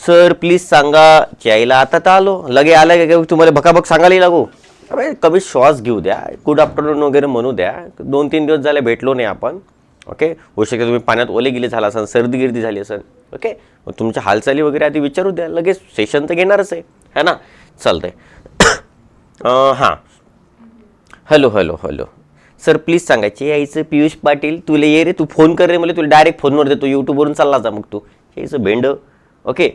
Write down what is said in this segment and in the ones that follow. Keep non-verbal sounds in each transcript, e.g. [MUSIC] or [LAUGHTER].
sir please सांगा यायला आता तर आलो. लगे आलं का तुम्हाला भकाभक सांगायला लागू. अरे कमी श्वास घेऊ द्या. गुड आफ्टरनून वगैरे म्हणू द्या. दोन तीन दिवस झाले भेटलो नाही आपण. ओके होऊ शकते तुम्ही पाण्यात ओले गेले झाला असाल सर्दी गिर्दी झाली असेल ओके मग तुमच्या हालचाली वगैरे आधी विचारू द्या. लगेच सेशन तर घेणारच आहे. है ना? चालतंय. हां. Hello hello hello sir please सांगायचे यायचं पियुष पाटील तुला ये रे तू फोन कर रे मला तुला डायरेक्ट फोनवर देतो. यूट्यूबवरून चालला जा मग तू. यायचं भेंड. ओके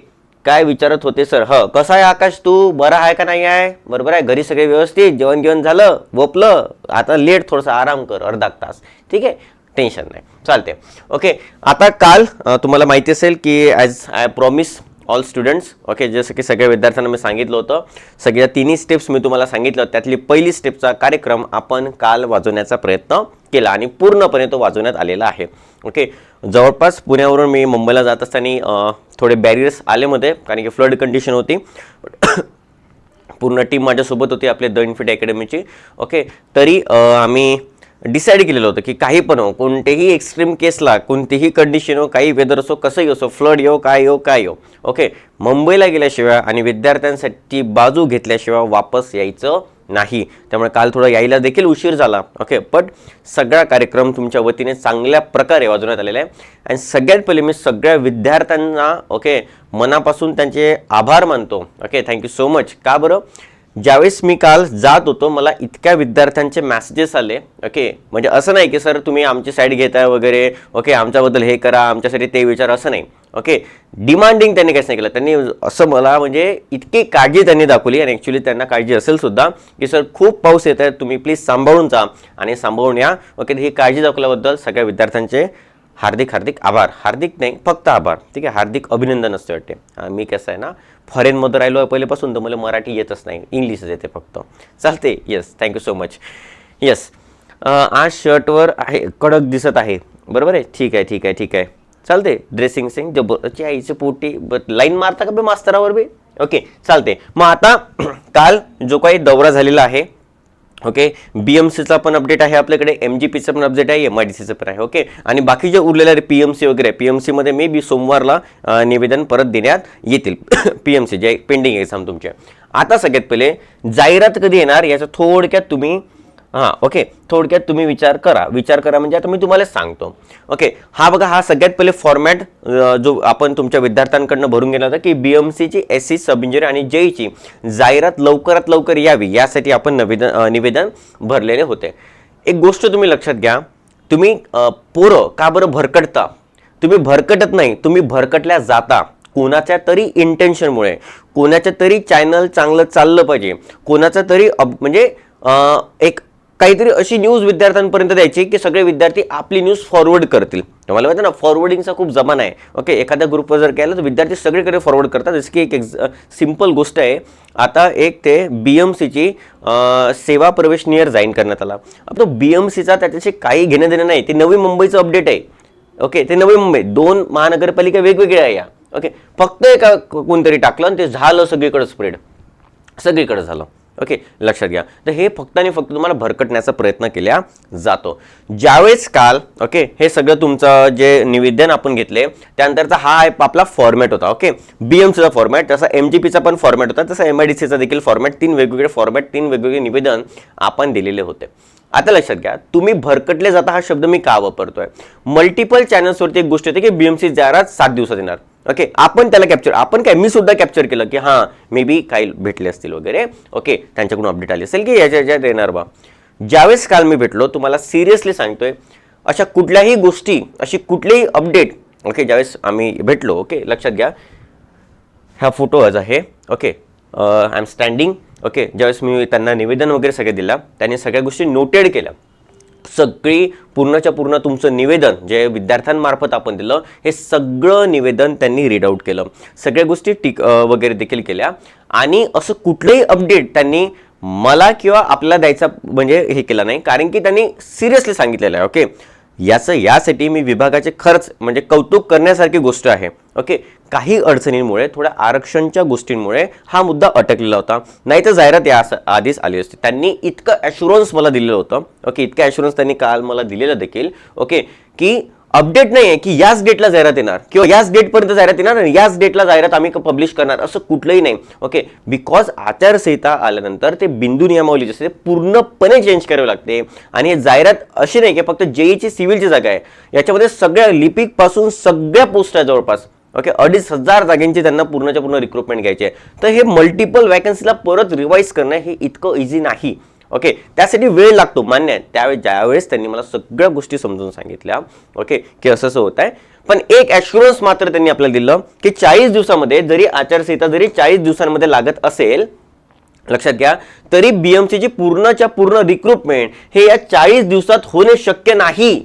काय विचारत होते सर ह कसा आहे आकाश तू? बरा आहे का नाही आहे? बरोबर आहे घरी सगळे व्यवस्थित? जेवण जेवण झालं? वपलं आता लेट थोडंसं आराम कर अर्धा तास. ठीक आहे? टेन्शन नाही. चालते ओके आता काल तुम्हाला माहिती असेल की as I promise all students okay जसं की सगळ्या विद्यार्थ्यांना मी सांगितलं होतं. सगळ्या तिन्ही स्टेप्स मी तुम्हाला सांगितलं त्यातली पहिली स्टेपचा कार्यक्रम आपण काल वाजवण्याचा प्रयत्न केला आणि पूर्णपणे तो वाजवण्यात आलेला आहे. ओके जवळपास पुण्यावरून मी मुंबईला जात असताना थोडे बॅरियर्स आले मध्ये कारण की फ्लड कंडिशन होती. [COUGHS] पूर्ण टीम माझ्यासोबत होती आपले द इन्फिट अकॅडमीची ओके तरी आम्ही डिसाईड केलेलं होतं की काही पण हो कोणतेही एक्स्ट्रीम केसला कोणतीही कंडिशन हो काही वेदर असो कसंही असो फ्लड येऊ हो, काय येऊ काय हो. येऊ ओके मुंबईला गेल्याशिवाय आणि विद्यार्थ्यांसाठी बाजू घेतल्याशिवाय वापस यायचं नाही. त्यामुळे काल थोडं यायला देखील उशीर झाला. ओके बट सगळा कार्यक्रम तुमच्या वतीने चांगल्या प्रकारे वाजवण्यात आलेला आहे. आणि सगळ्यात पहिले मी सगळ्या विद्यार्थ्यांना ओके मनापासून त्यांचे आभार मानतो. ओके थँक्यू सो मच का बरं? ज्यावेळेस मी काल जात होतो मला इतक्या विद्यार्थ्यांचे मॅसेजेस आले ओके म्हणजे असं नाही की सर तुम्ही आमची साईड घेताय वगैरे ओके आमच्याबद्दल हे करा आमच्यासाठी ते विचार असं नाही ओके डिमांडिंग त्यांनी काहीच नाही केलं. त्यांनी असं मला म्हणजे इतकी काळजी त्यांनी दाखवली आणि ॲक्च्युली त्यांना काळजी असेल सुद्धा की सर खूप पाऊस येत आहे तुम्ही प्लीज सांभाळून जा आणि सांभाळून या. ओके ही काळजी दाखवल्याबद्दल सगळ्या विद्यार्थ्यांचे हार्दिक हार्दिक आभार. हार्दिक नाही फक्त आभार. ठीक आहे? हार्दिक अभिनंदन असते वाटते. मी कसं आहे ना फॉरेनमध्ये राहिलो आहे पहिल्यापासून तर मला मराठी येतच नाही. इंग्लिशच येते फक्त. चालते yes thank you so much yes आज शर्टवर आहे कडक दिसत आहे. बरोबर आहे? ठीक आहे ठीक आहे ठीक आहे. चालते ड्रेसिंग सिंग जबरची आईची पोटी लाईन मारता का बे मास्तरावर बी? ओके चालते मग आता [CLEARS THROAT] काल जो काही दौरा झालेला आहे ओके बी एम सीचा पण अपडेट आहे आपल्याकडे एम जी पीचं पण अपडेट आहे एम आय डी सीचं पण आहे. ओके आणि बाकी जे उरलेले पी एम सी वगैरे पी एम सीमध्ये मे बी सोमवारला निवेदन परत देण्यात येतील. पी एम सी जे पेंडिंग एक्झाम तुमचे. आता सगळ्यात पहिले जाहिरात कधी येणार? याचं थोडक्यात तुम्ही हां ओके थोडक्यात तुम्ही विचार करा. विचार करा म्हणजे आता मी तुम्हाला सांगतो. ओके हा बघा हा सगळ्यात पहिले फॉर्मॅट जो आपण तुमच्या विद्यार्थ्यांकडनं भरून गेला होता की बी एम सीची एस सी सब इंजिनियर आणि जेईची जाहिरात लवकरात लवकर यावी यासाठी आपण निवेदन निवेदन भरलेले होते. एक गोष्ट तुम्ही लक्षात घ्या. तुम्ही पोरं का बरं भरकटता? तुम्ही भरकटत नाही तुम्ही भरकटल्या जाता. कोणाच्या तरी इंटेन्शनमुळे कोणाच्या तरी चॅनल चांगलं चाललं पाहिजे. कोणाचं तरी म्हणजे एक काहीतरी अशी न्यूज विद्यार्थ्यांपर्यंत द्यायची की सगळे विद्यार्थी आपली न्यूज फॉरवर्ड करतील. तुम्हाला माहिती आहे ना फॉरवर्डिंगचा खूप जमाना आहे. ओके एखाद्या ग्रुपवर जर केलं तर विद्यार्थी सगळीकडे फॉरवर्ड करतात. जसं की एक एक्झ सिंपल गोष्ट आहे. आता एक ते बी एम सीची सेवा प्रवेश नियर जाईन करण्यात आला. तो बी एम सीचा त्याच्याशी काही घेणं देणं नाही. ते नवी मुंबईचं अपडेट आहे. ओके ते नवी मुंबई. दोन महानगरपालिका वेगवेगळ्या आहे या. ओके फक्त एका कोणतरी टाकलं आणि ते झालं सगळीकडे स्प्रेड सगळीकडे झालं. ओके लक्षात घ्या. तर हे फक्त आणि फक्त तुम्हाला भरकटण्याचा प्रयत्न केला जातो. ज्यावेळेस काल ओके हे सगळं तुमचं जे निवेदन आपण घेतले त्यानंतरचा हा आपला फॉर्मॅट होता ओके. बी एम सीचा फॉर्मॅट तसा एम जी पीचा पण फॉर्मॅट होता तसा एम आय डी सीचा देखील फॉर्मॅट तीन वेगवेगळे फॉर्मॅट तीन वेगवेगळे निवेदन आपण दिलेले होते. आता लक्षात घ्या तुम्ही भरकटले जाता हा शब्द मी का वापरतोय? मल्टिपल चॅनल्सवरती एक गोष्ट होती की बीएमसी जाहिरात सात दिवसात येणार. ओके आपण त्याला कॅप्चर आपण काय मी सुद्धा कॅप्चर केलं की हां मे बी काही भेटले असतील वगैरे. ओके त्यांच्याकडून अपडेट आली असेल की याच्या याच्यात येणार बा. ज्यावेळेस काल मी भेटलो तुम्हाला सिरियसली सांगतोय अशा कुठल्याही गोष्टी अशी कुठलीही अपडेट ओके ज्यावेळेस आम्ही भेटलो ओके लक्षात घ्या. हा फोटो आज आहे okay I am standing okay ज्यावेळेस मी त्यांना निवेदन वगैरे सगळे दिला त्यांनी सगळ्या गोष्टी नोटेड केल्या. सगळी पूर्णच्या पूर्ण तुमचं निवेदन जे विद्यार्थ्यांमार्फत आपण दिलं हे सगळं निवेदन त्यांनी रीड आऊट केलं. सगळ्या गोष्टी टिक वगैरे देखील केल्या. आणि असं कुठलंही अपडेट त्यांनी मला किंवा आपल्याला द्यायचा म्हणजे हे केलं नाही कारण की त्यांनी सिरियसली सांगितलेलं आहे ओके याचं यासाठी मी विभागाचे खर्च म्हणजे कौतुक करण्यासारखी गोष्ट आहे. ओके? काही अडचणींमुळे थोड्या आरक्षणच्या गोष्टींमुळे हा मुद्दा अटकलेला होता. नाही तर जाहिरात या आधीच आली असती. त्यांनी इतकं ॲश्युरन्स मला दिलेलं होतं. ओके? इतकं ॲश्युरन्स त्यांनी काल मला दिलेलं देखील. ओके? की अपडेट नाही आहे की याच डेटला जाहिरात येणार किंवा याच डेटपर्यंत जाहिरात येणार आणि याच डेटला जाहिरात आम्ही पब्लिश करणार असं कुठलंही नाही. ओके? बिकॉज आचारसंहिता आल्यानंतर ते बिंदू नियमावली जी असते ते पूर्णपणे चेंज करावे लागते. आणि जाहिरात अशी नाही की फक्त जेईची सिव्हिलची जागा आहे. याच्यामध्ये सगळ्या लिपिकपासून सगळ्या पोस्ट आहे जवळपास. ओके अडीच हजार जागांची त्यांना पूर्णच्या पूर्ण रिक्रुटमेंट घ्यायची आहे. तर हे मल्टिपल वॅकन्सीला परत रिवाईज करणं हे इतकं इझी नाही. ओके त्यासाठी वेळ लागतो मान्य आहे. त्यावेळेस ज्यावेळेस त्यांनी मला सगळ्या गोष्टी समजून सांगितल्या. ओके की असं असं होत आहे पण एक ॲश्युरन्स मात्र त्यांनी आपल्याला दिलं की चाळीस दिवसामध्ये जरी आचारसंहिता जरी चाळीस दिवसांमध्ये लागत असेल लक्षात घ्या तरी बीएमसीची पूर्णच्या पूर्ण रिक्रुटमेंट हे या चाळीस दिवसात होणे शक्य नाही.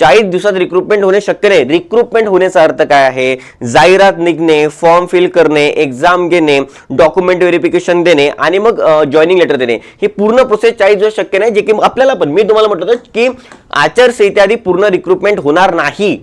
चाळीस दिवसात रिक्रुटमेंट होणे शक्य नाही. रिक्रुटमेंट होण्याचा अर्थ काय आहे? जाहिरात निघणे फॉर्म फिल करणे एक्झाम घेणे डॉक्युमेंट व्हेरिफिकेशन देणे आणि मग जॉईनिंग लेटर देणे. ही पूर्ण प्रोसेस चाळीस दिवस शक्य नाही जे की आपल्याला पण. मी तुम्हाला म्हटलं होतं की आचारसंहितेआधी पूर्ण रिक्रुटमेंट होणार नाही.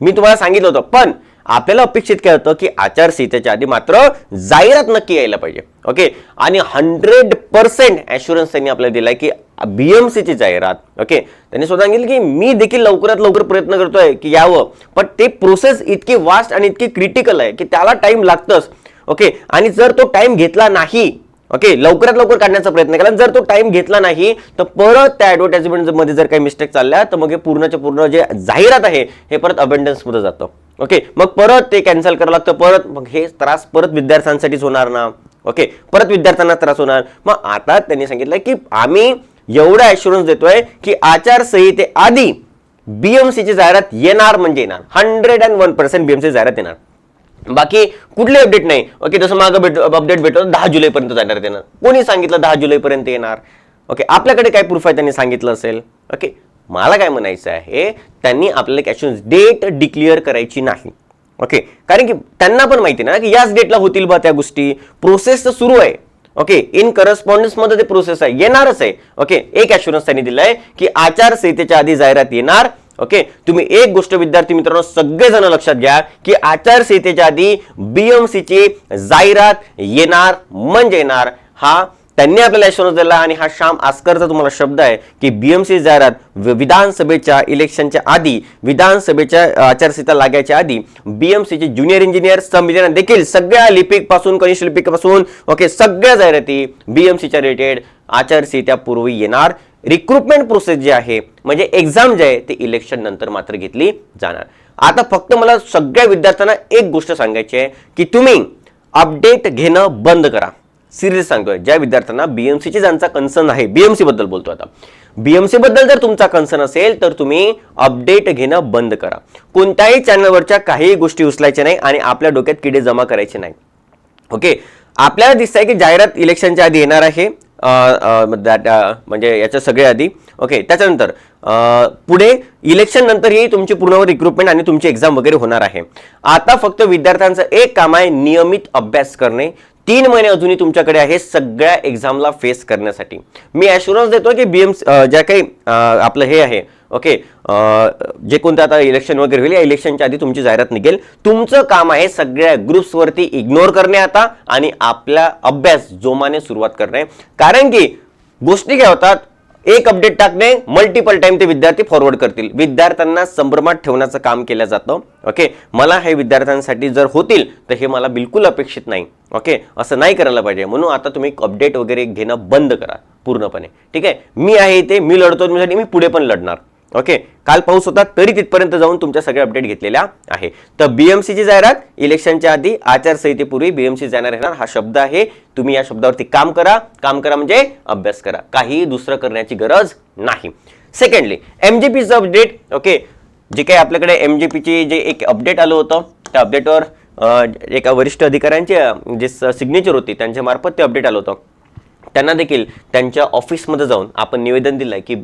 मी तुम्हाला सांगितलं होतं. पण आपल्याला अपेक्षित काय होतं की आचारसंहितेच्या आधी मात्र जाहिरात नक्की यायला पाहिजे. ओके? आणि हंड्रेड पर्सेंट ॲश्युरन्स त्यांनी आपल्याला दिलाय की बीएमसीची जाहिरात ओके? त्यांनी स्वतः सांगितलं की मी देखील लवकरात लवकर प्रयत्न करतोय की यावं पण ते प्रोसेस इतकी वास्ट आणि इतकी क्रिटिकल आहे की त्याला टाइम लागतंच ओके? आणि जर तो टाइम घेतला नाही ओके लवकरात लवकर काढण्याचा प्रयत्न केला. जर तो टाइम घेतला नाही तर परत त्या ऍडव्हर्टाइजमेंटमध्ये जर काही मिस्टेक चालल्या तर मग हे पूर्णच्या पूर्ण जे जाहिरात आहे हे परत अबेंडन्समध्ये जातं. ओके मग परत ते कॅन्सल करावं लागतं परत मग हे त्रास परत विद्यार्थ्यांसाठीच होणार ना. ओके परत विद्यार्थ्यांना त्रास होणार. मग आता त्यांनी सांगितलं की आम्ही एवढा ॲश्युरन्स देतोय की आचारसंहिते आधी बीएमसीची जाहिरात येणार म्हणजे येणार. Hundred and one percent BMC जाहिरात येणार. बाकी कुठले अपडेट नाही. ओके जसं मागं भेट अपडेट भेटतो दहा जुलैपर्यंत जाणार येणार कोणी सांगितलं दहा जुलैपर्यंत येणार? ओके आपल्याकडे काय प्रूफ आहे त्यांनी सांगितलं असेल? ओके मला काय म्हणायचं आहे त्यांनी आपल्याला कॅशन डेट डिक्लेअर करायची नाही. ओके कारण की त्यांना पण माहिती ना की याच डेटला होतील बा त्या गोष्टी. प्रोसेस तर सुरू आहे. ओके इन करस्पॉन्डन्समध्ये ते प्रोसेस आहे. येणारच आहे. ओके एक ॲश्युरन्स त्यांनी दिलाय की आचारसंहितेच्या आधी जाहिरात येणार ओके तुम्ही एक गोष्ट विद्यार्थी मित्रांनो सगळेजण लक्षात घ्या की आचारसंहितेच्या आधी बीएमसीची जाहिरात येणार म्हणजे येणार. हा त्यांनी आपल्याला ॲश्युरन्स दिला आणि हा श्याम आस्करचा तुम्हाला शब्द आहे की बीएमसी जाहिरात विधानसभेच्या इलेक्शनच्या आधी विधानसभेच्या आचारसंहिता लागायच्या आधी बीएमसीचे ज्युनियर इंजिनियर संविधान देखील सगळ्या लिपिकपासून कनिष्ठ लिपिकपासून ओके सगळ्या जाहिराती बीएमसीच्या रिलेटेड आचारसंहित्यापूर्वी येणार. रिक्रुटमेंट प्रोसेस जी आहे म्हणजे एक्झाम जे आहे ते इलेक्शन नंतर मात्र घेतली जाणार. आता फक्त मला सगळ्या विद्यार्थ्यांना एक गोष्ट सांगायची आहे की तुम्ही अपडेट घेणं बंद करा. सिरियस सांगतोय ज्या विद्यार्थ्यांना बीएमसीची ज्यांचा कन्सर्न आहे बीएमसी बद्दल बोलतो आता. बीएमसी बद्दल जर तुमचा कन्सर्न असेल तर तुम्ही अपडेट घेणं बंद करा. कोणत्याही चॅनलवरच्या काहीही गोष्टी उचलायच्या नाही आणि आपल्या डोक्यात किडे जमा करायचे नाही. ओके आपल्याला दिसतंय की जाहिरात इलेक्शनच्या आधी येणार आहे दॅट म्हणजे याच्या सगळ्या आधी. ओके त्याच्यानंतर पुढे इलेक्शन नंतरही तुमची पूर्ण रिक्रुटमेंट आणि तुमची एक्झाम वगैरे होणार आहे. आता फक्त विद्यार्थ्यांचं एक काम आहे नियमित अभ्यास करणे. तीन महिने अजूनही तुमच्याकडे आहे सगळ्या एक्झामला फेस करण्यासाठी. मी ॲश्युरन्स देतो की बी एम ज्या काही आपलं हे आहे ओके जे कोणतं आता इलेक्शन वगैरे होईल या इलेक्शनच्या आधी तुमची जाहिरात निघेल. तुमचं काम आहे सगळ्या ग्रुप्सवरती इग्नोर करणे आता आणि आपला अभ्यास जोमाने सुरुवात करणे. कारण की गोष्टी काय होतात एक अपडेट टाकणे मल्टिपल टाइम ते विद्यार्थी फॉरवर्ड करतील. विद्यार्थ्यांना संभ्रमात ठेवण्याचं काम केलं जातं. ओके मला हे विद्यार्थ्यांसाठी जर होतील तर हे मला बिलकुल अपेक्षित नाही. ओके असं नाही करायला पाहिजे. म्हणून आता तुम्ही अपडेट वगैरे घेणं बंद करा पूर्णपणे. ठीक आहे? मी आहे इथे मी लढतो तुमच्यासाठी मी पुढे पण लढणार. ओके काल पाऊस होता तरी तिथपर्यंत जाऊन तुमच्या सगळ्या अपडेट घेतलेल्या आहे. तर बीएमसीची जाहिरात इलेक्शनच्या आधी आचारसंहितेपूर्वी बीएमसी जाणार येणार हा शब्द आहे. तुम्ही या शब्दावरती काम करा. काम करा म्हणजे अभ्यास करा. काही दुसरं करण्याची गरज नाही. सेकंडली एमजीपीचं अपडेट ओके जे काही आपल्याकडे एमजीपीचे जे एक अपडेट आलं होतं त्या अपडेटवर एका वरिष्ठ अधिकाऱ्यांचे जे सिग्नेचर होती त्यांच्या मार्फत ते अपडेट आलं होतं. त्यांना देखील त्यांच्या ऑफिसमध्ये जाऊन आपण निवेदन दिलं आहे की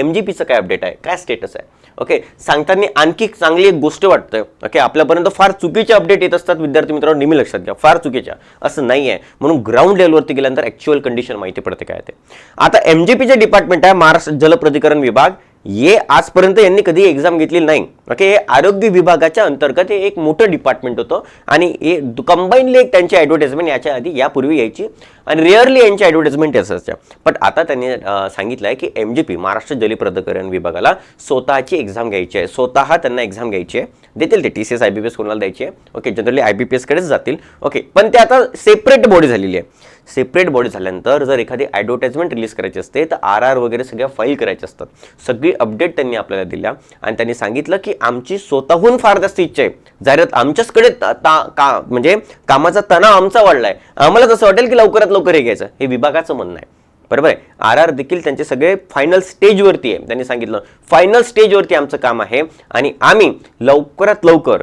एम जी पीचं काय अपडेट आहे? काय स्टेटस आहे? ओके सांगताना आणखी चांगली एक गोष्ट वाटतं ओके आपल्यापर्यंत फार चुकीचे अपडेट येत असतात. विद्यार्थी मित्रांनो नेहमी लक्षात घ्या फार चुकीच्या. असं नाही आहे म्हणून ग्राउंड लेवलवरती गेल्यानंतर ॲक्च्युअल कंडिशन माहिती पडते काय ते. आता एम जी पीचे डिपार्टमेंट आहे महाराष्ट्र जलप्राधिकरण विभाग. ये आजपर्यंत यांनी कधी एक्झाम घेतलेली नाही. ओके हे आरोग्य विभागाच्या अंतर्गत हे एक मोठं डिपार्टमेंट होतं आणि हे कंबाईनली एक त्यांची ॲडव्हर्टाइजमेंट याच्या आधी यापूर्वी यायची आणि रेअरली यांची ॲडव्हर्टाइजमेंट असायच्या पण आता त्यांनी सांगितलं आहे की एम जी पी महाराष्ट्र जलप्राधिकरण विभागाला स्वतःची एक्झाम घ्यायची आहे. स्वतः त्यांना एक्झाम घ्यायची आहे. देतील ते T C S I B P S कोणाला द्यायची आहे. Okay generally I B P एसकडेच जातील. ओके पण ते आता सेपरेट बॉडी झालेली आहे. सेपरेट बॉडी झाल्यानंतर जर एखादी ॲडव्हर्टाइजमेंट रिलीज करायची असते तर आर आर वगैरे सगळ्या फाईल करायच्या असतात. सगळी अपडेट त्यांनी आपल्याला दिल्या आणि त्यांनी सांगितलं की आमची स्वतःहून फार जास्त इच्छा आहे. जाहिरात आमच्याचकडे ता- का म्हणजे कामाचा तणाव आमचा वाढलाय. आम्हाला तसं वाटेल की लवकरात लवकर हे घ्यायचं. हे विभागाचं म्हणणं आहे. बरोबर आहे? आर आर देखील त्यांचे सगळे फायनल स्टेजवरती आहे. त्यांनी सांगितलं फायनल स्टेजवरती आमचं काम आहे आणि आम्ही लवकरात लवकर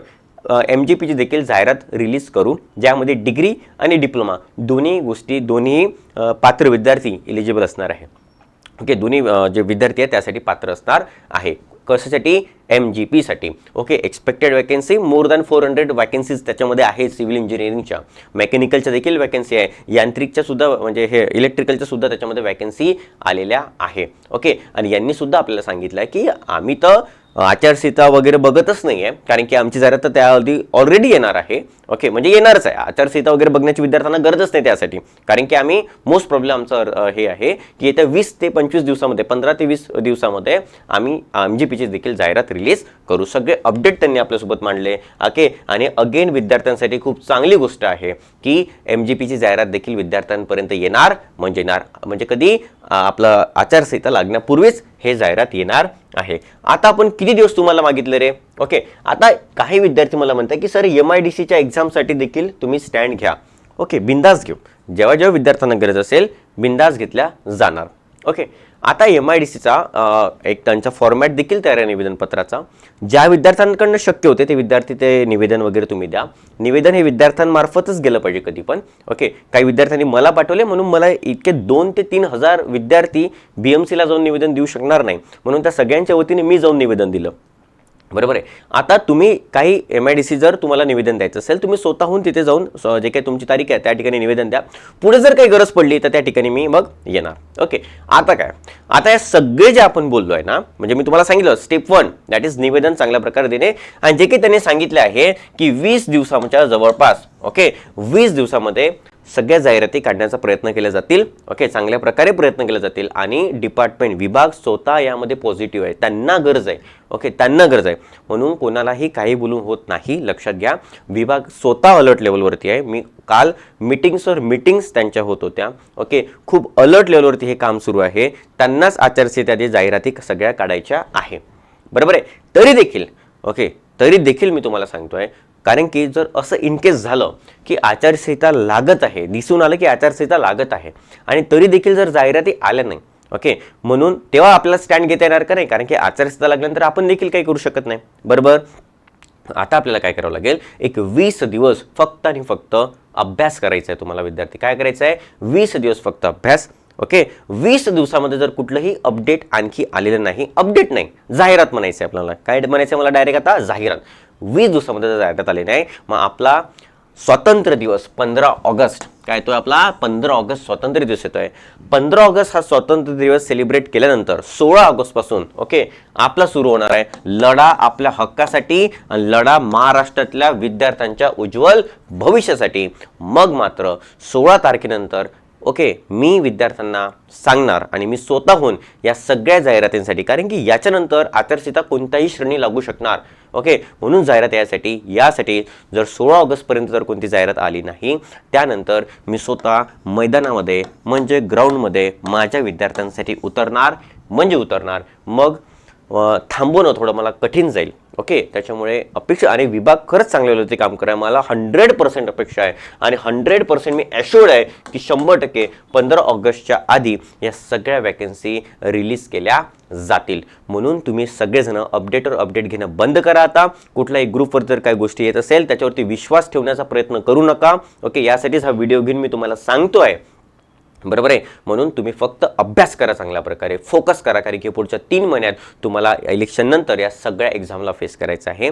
एम जी पीची देखील जाहिरात रिलीज करू ज्यामध्ये डिग्री आणि डिप्लोमा दोन्ही गोष्टी दोन्ही पात्र विद्यार्थी एलिजिबल असणार आहे. ओके दोन्ही जे विद्यार्थी आहेत त्यासाठी पात्र असणार आहे. कशासाठी? M G पीसाठी okay expected vacancy more than four hundred vacancies त्याच्यामध्ये आहे सिव्हिल इंजिनिअरिंगच्या मेकॅनिकलच्या देखील वॅकन्सी आहे. यांत्रिकच्या सुद्धा म्हणजे हे इलेक्ट्रिकलच्या सुद्धा त्याच्यामध्ये वॅकन्सी आलेल्या आहे. ओके आणि यांनी सुद्धा आपल्याला सांगितलं आहे की आम्ही तर आचारसंहिता वगैरे बघतच नाही आहे कारण की आमची जाहिरात तर त्याआधी ऑलरेडी येणार आहे. ओके म्हणजे येणारच आहे. आचारसंहिता वगैरे बघण्याची विद्यार्थ्यांना गरजच नाही त्यासाठी. कारण की आम्ही मोस्ट प्रॉब्लेम आमचं हे आहे की येत्या वीस ते पंचवीस दिवसामध्ये पंधरा ते वीस दिवसामध्ये आम्ही एम जी पीची देखील जाहिरात रिलीज करू. सगळे अपडेट त्यांनी आपल्यासोबत मांडले. ओके आणि अगेन विद्यार्थ्यांसाठी खूप चांगली गोष्ट आहे की एम जी पीची जाहिरात देखील विद्यार्थ्यांपर्यंत येणार म्हणजे येणार म्हणजे कधी? आपलं आचारसंहिता लागण्यापूर्वीच हे जाहिरात येणार आहे. आता आपण किती दिवस तुम्हाला मागितले रे? ओके आता काही विद्यार्थी मला म्हणतात की सर एम आय डी सीच्या एक्झामसाठी देखील तुम्ही स्टँड घ्या. ओके बिंदास घेऊ. जेव्हा जेव्हा विद्यार्थ्यांना गरज असेल बिंदास घेतल्या जाणार. ओके आता एम आय डी सीचा एक त्यांचा फॉर्मॅट देखील तयार आहे निवेदनपत्राचा. ज्या विद्यार्थ्यांकडनं शक्य होते ते विद्यार्थी ते निवेदन वगैरे तुम्ही द्या. निवेदन हे विद्यार्थ्यांमार्फतच गेलं पाहिजे कधी पण. ओके काही विद्यार्थ्यांनी मला पाठवले म्हणून मला इतके दोन ते तीन हजार विद्यार्थी बी एम सीला जाऊन निवेदन देऊ शकणार नाही. म्हणून त्या सगळ्यांच्या वतीने मी जाऊन निवेदन दिलं. बरोबर आहे. आता तुम्ही काही एम आय डी सी जर तुम्हाला निवेदन द्यायचं असेल तुम्ही स्वतःहून तिथे जाऊन जे काही तुमची तारीख आहे त्या ठिकाणी निवेदन द्या. पुढे जर काही गरज पडली तर त्या ठिकाणी मी मग येणार. ओके आता काय? आता या सगळे जे आपण बोललो आहे ना म्हणजे मी तुम्हाला सांगितलं स्टेप वन दॅट इज निवेदन चांगल्या प्रकारे देणे. आणि जे काही त्यांनी सांगितले आहे की वीस दिवसाच्या जवळपास ओके वीस दिवसामध्ये सगळ्या जाहिराती काढण्याचा प्रयत्न केले जातील. ओके चांगल्या प्रकारे प्रयत्न केले जातील. आणि डिपार्टमेंट विभाग स्वतः यामध्ये पॉझिटिव्ह आहे. त्यांना गरज आहे. ओके त्यांना गरज आहे. म्हणून कोणालाही काही बोलून होत नाही. लक्षात घ्या विभाग स्वतः अलर्ट लेवलवरती आहे. मी काल मिटिंग्सवर मिटिंग्स त्यांच्या होत होत्या. ओके खूप अलर्ट लेवलवरती हे काम सुरू आहे. त्यांनाच आचारसंहिता जाहिराती सगळ्या काढायच्या आहे. बरोबर आहे? तरी देखील ओके तरी देखील मी तुम्हाला सांगतो आहे कारण की जर असं इन केस झालं की आचारसंहिता लागत आहे दिसून आलं की आचारसंहिता लागत आहे आणि तरी देखील जर जाहिराती आल्या नाही ओके म्हणून तेव्हा आपल्याला स्टँड घेता येणार का नाही? कारण की आचारसंहिता लागल्यानंतर आपण देखील काही करू शकत नाही. बरोबर? आता आपल्याला काय करावं लागेल? एक वीस दिवस फक्त आणि फक्त अभ्यास करायचा आहे तुम्हाला विद्यार्थी. काय करायचं आहे? वीस दिवस फक्त अभ्यास ओके वीस दिवसामध्ये जर कुठलंही अपडेट आणखी आलेलं नाही अपडेट नाही जाहिरात म्हणायचं आहे आपल्याला. काय म्हणायचं आहे मला? डायरेक्ट आता जाहिरात. वीस दिवसामध्ये जाण्यात जाहिरात आहे नाही. मग आपला स्वातंत्र्य दिवस पंधरा ऑगस्ट. काय तो आपला? पंधरा ऑगस्ट स्वातंत्र्य दिवस येतोय. पंधरा ऑगस्ट हा स्वातंत्र्य दिवस सेलिब्रेट केल्यानंतर सोळा ऑगस्टपासून ओके आपला सुरू होणार आहे. लढा आपल्या हक्कासाठी आणि लढा महाराष्ट्रातल्या विद्यार्थ्यांच्या उज्ज्वल भविष्यासाठी. मग मात्र सोळा तारखेनंतर ओके मी विद्यार्थ्यांना सांगणार आणि मी स्वतःहून या सगळ्या जाहिरातींसाठी कारण की याच्यानंतर आचारसंहिता कोणत्याही श्रेणी लागू शकणार ओके? म्हणून जाहिरात यासाठी यासाठी जर सोळा ऑगस्टपर्यंत जर कोणती जाहिरात आली नाही त्यानंतर मी स्वतः मैदानामध्ये म्हणजे ग्राउंडमध्ये माझ्या विद्यार्थ्यांसाठी उतरणार म्हणजे उतरणार मग थांबवणं थोडं मला कठीण जाईल. ओके त्याच्यामुळे अपेक्षा आणि विभाग खरंच चांगले होते काम करा. मला हंड्रेड पर्सेंट अपेक्षा आहे. आणि हंड्रेड पर्सेंट मी ॲश्युअर्ड आहे की शंभर टक्के पंधरा ऑगस्टच्या आधी या सगळ्या वॅकन्सी रिलीज केल्या जातील. म्हणून तुम्ही सगळेजण अपडेटवर अपडेट घेणं बंद करा आता. कुठल्याही ग्रुपवर जर काही गोष्टी येत असेल त्याच्यावरती विश्वास ठेवण्याचा प्रयत्न करू नका. ओके यासाठीच हा व्हिडिओ घेऊन मी तुम्हाला सांगतो आहे बरोबर आहे? म्हणून तुम्ही फक्त अभ्यास करा चांगल्या प्रकारे. फोकस करा कारण की पुढच्या तीन महिन्यात तुम्हाला इलेक्शननंतर या सगळ्या एक्झामला फेस करायचं आहे.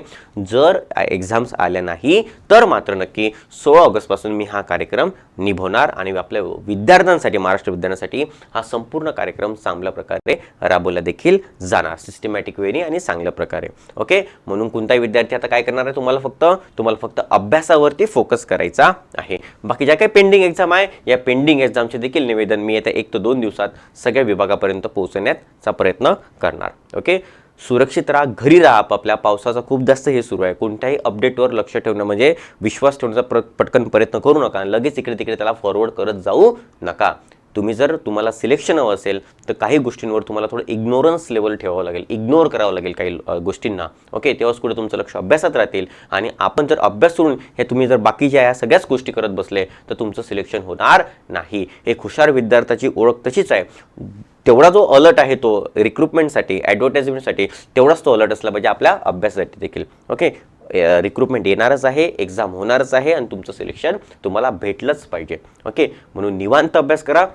जर एक्झाम्स आल्या नाही तर मात्र नक्की सोळा ऑगस्टपासून मी हा कार्यक्रम निभवणार आणि आपल्या विद्यार्थ्यांसाठी महाराष्ट्र विद्यार्थ्यांसाठी हा संपूर्ण कार्यक्रम चांगल्या प्रकारे राबवला देखील जाणार सिस्टमॅटिक वेनी आणि चांगल्या प्रकारे. ओके म्हणून कोणताही विद्यार्थी आता काय करणार आहे? तुम्हाला फक्त तुम्हाला फक्त अभ्यासावरती फोकस करायचा आहे. बाकी ज्या काही पेंडिंग एक्झाम आहे या पेंडिंग एक्झामचे देखील निवेदन मी येत्या एक ते दोन दिवसात सगळ्या विभागापर्यंत पोहोचवण्याचा प्रयत्न करणार. ओके सुरक्षित राहा घरी राहा आपापल्या. पावसाचा खूप जास्त हे सुरू आहे. कोणत्याही अपडेटवर लक्ष ठेवणं म्हणजे विश्वास ठेवण्याचा प्र पटकन प्रयत्न करू नका. लगेच इकडे तिकडे त्याला फॉरवर्ड करत जाऊ नका. तुम्ही जर तुम्हाला सिलेक्शन हवं असेल तर काही गोष्टींवर तुम्हाला थोडं इग्नोरन्स लेवल ठेवावं लागेल. इग्नोर करावं लागेल काही गोष्टींना. ओके तेव्हाच कुठे तुमचं लक्ष अभ्यासात राहतील आणि आपण जर अभ्यास सोडून हे तुम्ही जर बाकीच्या ह्या सगळ्याच गोष्टी करत बसले तर तुमचं सिलेक्शन होणार नाही. एक हुशार विद्यार्थ्याची ओळख तशीच आहे. तेवढा जो अलर्ट आहे तो रिक्रुटमेंटसाठी ॲडव्हर्टाइजमेंटसाठी तेवढाच तो अलर्ट असला पाहिजे आपल्या अभ्यासासाठी देखील. ओके रिक्रुटमेंट येणारच आहे एक्झाम होणारच आहे आणि तुमचं सिलेक्शन तुम्हाला भेटलंच पाहिजे. ओके म्हणून निवांत अभ्यास करा.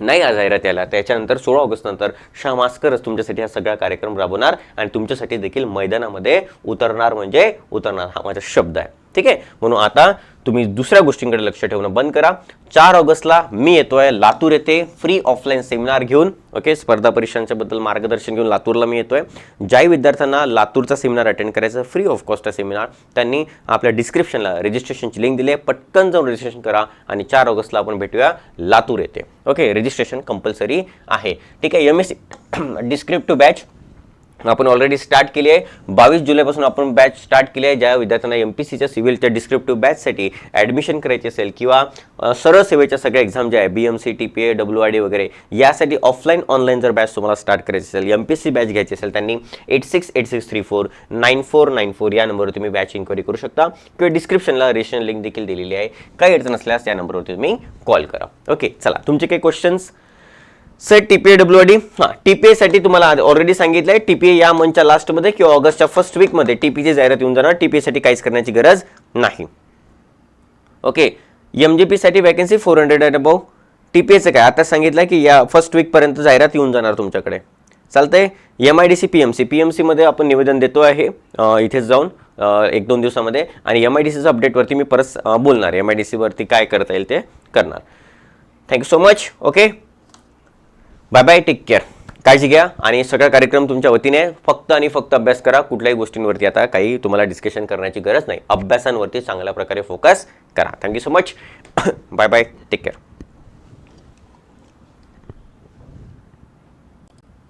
नाही जाहिरात यायला त्याच्यानंतर सोळा ऑगस्टनंतर शाह मास्करच तुमच्यासाठी हा सगळा कार्यक्रम राबवणार आणि तुमच्यासाठी देखील मैदानामध्ये उतरणार म्हणजे उतरणार हा माझा शब्द आहे. ठीक आहे? म्हणून आता तुम्ही दुसऱ्या गोष्टींकडे लक्ष ठेवणं बंद करा. चार ऑगस्टला मी येतोय लातूर येथे फ्री ऑफलाईन सेमिनार घेऊन. ओके स्पर्धा परीक्षांच्याबद्दल मार्गदर्शन घेऊन लातूरला मी येतोय. ज्याही विद्यार्थ्यांना लातूरचा सेमिनार अटेंड करायचं फ्री ऑफ कॉस्टचा सेमिनार त्यांनी आपल्या डिस्क्रिप्शनला रजिस्ट्रेशनची लिंक दिली आहे. पटकन जाऊन रजिस्ट्रेशन करा आणि चार ऑगस्टला आपण भेटूया लातूर येथे. ओके रजिस्ट्रेशन कंपल्सरी आहे. ठीक आहे? M S C descriptive batch आपण ऑलरेडी स्टार्ट केली आहे. बावीस जुलैपासून आपण बॅच स्टार्ट केली आहे. ज्या विद्यार्थ्यांना एम पी सीच्या सिव्हिलच्या डिस्क्रिप्टिव्ह बॅचसाठी ॲडमिशन करायची असेल किंवा सरळ सेवेच्या सगळ्या एक्झाम ज्या आहे B M C T P A W I D वगैरे यासाठी ऑफलाईन ऑनलाईन जर बॅच तुम्हाला स्टार्ट करायची असेल एम पी सी बॅच घ्यायची असेल त्यांनी eight six eight six three four nine four nine four या नंबरवर तुम्ही बॅच इन्क्वायरी करू शकता. किंवा डिस्क्रिप्शनला रेशन लिंक देखील दिलेली आहे. काही अडचण असल्यास या नंबरवरती तुम्ही कॉल करा. ओके चला. तुमचे काही questions sir TPA W D हां टीपीए साठी तुम्हाला ऑलरेडी सांगितलंय टीपीए या मंथच्या लास्टमध्ये किंवा ऑगस्टच्या फर्स्ट वीकमध्ये टीपीची जाहिरात येऊन जाणार. टीपीए साठी काहीच करण्याची गरज नाही. ओके एम जी साठी vacancy four hundred and above टीपीएचं काय? आता सांगितलं की या फर्स्ट वीकपर्यंत जाहिरात येऊन जाणार तुमच्याकडे. चालतंय? M I D C P M C P M सीमध्ये आपण निवेदन देतो आहे. इथेच जाऊन एक दोन दिवसामध्ये. आणि एम आय डी सीचं अपडेटवरती मी परत बोलणार. एम आय डी सीवरती काय करता येईल ते करणार. Thank you so much okay bye bye take care काळजी घ्या आणि सगळा कार्यक्रम तुमच्या वतीने फक्त आणि फक्त अभ्यास करा. कुठल्याही गोष्टींवरती आता काही तुम्हाला डिस्कशन करण्याची गरज नाही. अभ्यासांवरती चांगल्या प्रकारे फोकस करा. Thank you so much bye bye take care